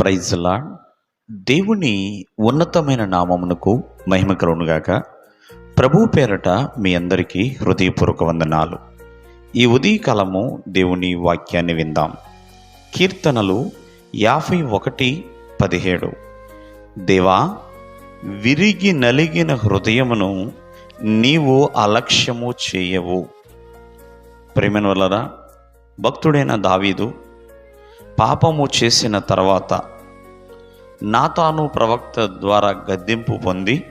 ప్రైజ్లా దేవుని ఉన్నతమైన నామమునకు మహిమ కలుగునుగాక ప్రభు పేరట మీ అందరికీ హృదయపూర్వక వందనాలు. ఈ ఉదయకాలము దేవుని వాక్యాన్ని విందాం. కీర్తనలు యాభై ఒకటి పదిహేడు. దేవా విరిగి నలిగిన హృదయమును నీవు అలక్ష్యము చేయవు. ప్రేమను వలరా భక్తుడైన దావీదు పాపము చేసిన తర్వాత నాతాను ప్రవక్త ద్వారా గద్దెంపు పొంది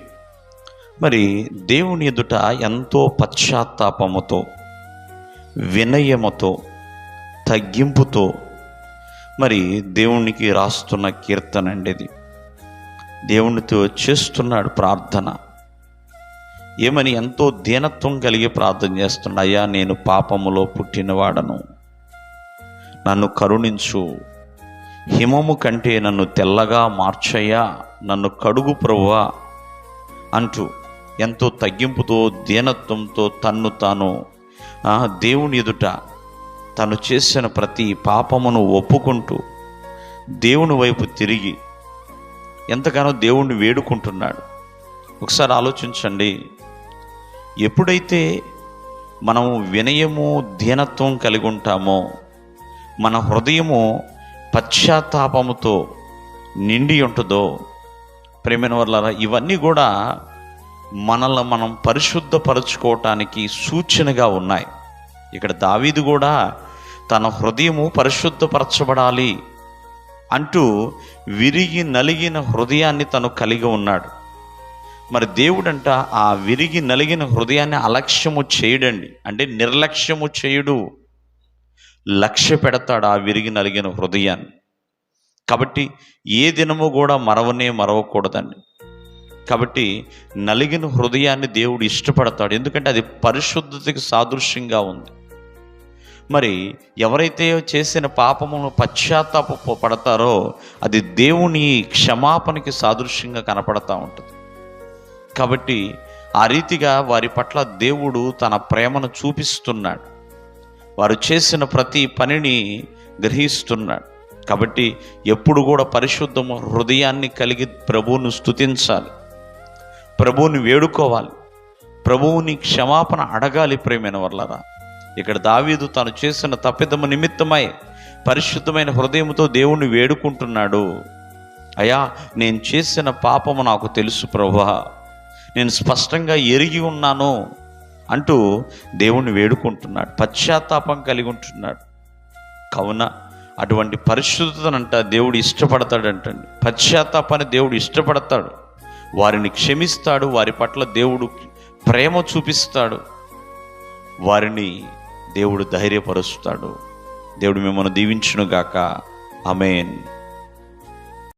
మరి దేవుని ఎదుట ఎంతో పశ్చాత్తాపముతో వినయముతో తగ్గింపుతో మరి దేవునికి రాస్తున్న కీర్తన అండి ఇది దేవునితో చేస్తున్నాడు ప్రార్థన. ఏమని ఎంతో దీనత్వం కలిగి ప్రార్థన చేస్తున్నాడు అయ్యా నేను పాపములో పుట్టినవాడను. నన్ను కరుణించు. హిమము కంటే నన్ను తెల్లగా మార్చయ్యా. నన్ను కడుగు ప్రభువా అంటూ ఎంతో తగ్గింపుతో దీనత్వంతో తన్ను తాను ఆ, దేవుని ఎదుట తను చేసిన ప్రతి పాపమును ఒప్పుకుంటూ దేవుని వైపు తిరిగి ఎంతగానో దేవుణ్ణి వేడుకుంటున్నాడు. ఒకసారి ఆలోచించండి. ఎప్పుడైతే మనం వినయము దీనత్వం కలిగి ఉంటామో మన హృదయము పశ్చాత్తాపముతో నిండి ఉంటుందో ప్రేమైన వల్ల ఇవన్నీ కూడా మనల్ని మనం పరిశుద్ధపరచుకోవటానికి సూచనగా ఉన్నాయి. ఇక్కడ దావీదు కూడా తన హృదయము పరిశుద్ధపరచబడాలి అంటూ విరిగి నలిగిన హృదయాన్ని తను కలిగి ఉన్నాడు. మరి దేవుడంట ఆ విరిగి నలిగిన హృదయాన్ని అలక్ష్యము చేయడండి. అంటే నిర్లక్ష్యము చేయుడు. లక్ష్య పెడతాడు ఆ విరిగి నలిగిన హృదయాన్ని. కాబట్టి ఏ దినము కూడా మరవనే మరవకూడదండి. కాబట్టి నలిగిన హృదయాన్ని దేవుడు ఇష్టపడతాడు. ఎందుకంటే అది పరిశుద్ధతకి సాదృశ్యంగా ఉంది. మరి ఎవరైతే చేసిన పాపమును పశ్చాత్తాప పడతారో అది దేవుని క్షమాపణకి సాదృశ్యంగా కనపడతా ఉంటుంది. కాబట్టి ఆ రీతిగా వారి పట్ల దేవుడు తన ప్రేమను చూపిస్తున్నాడు. వారు చేసిన ప్రతి పనిని గ్రహిస్తున్నాడు. కాబట్టి ఎప్పుడు కూడా పరిశుద్ధము హృదయాన్ని కలిగి ప్రభువును స్తుతించాలి. ప్రభువుని వేడుకోవాలి. ప్రభువుని క్షమాపణ అడగాలి ప్రేమైన వర్లరా. ఇక్కడ దావీదు తాను చేసిన తప్పిదము నిమిత్తమై పరిశుద్ధమైన హృదయంతో దేవుణ్ణి వేడుకుంటున్నాడు. అయ్యా నేను చేసిన పాపము నాకు తెలుసు ప్రభా. నేను స్పష్టంగా ఎరిగి ఉన్నాను. అంటూ దేవుణ్ణి వేడుకుంటున్నాడు. పశ్చాత్తాపం కలిగి ఉంటున్నాడు. కావున అటువంటి పరిశుద్ధతనంట దేవుడు ఇష్టపడతాడంటండి. పశ్చాత్తాపాన్ని దేవుడు ఇష్టపడతాడు. వారిని క్షమిస్తాడు. వారి పట్ల దేవుడు ప్రేమ చూపిస్తాడు. వారిని దేవుడు ధైర్యపరుస్తాడు. దేవుడు మిమ్మల్ని దీవించునుగాక. అమేన్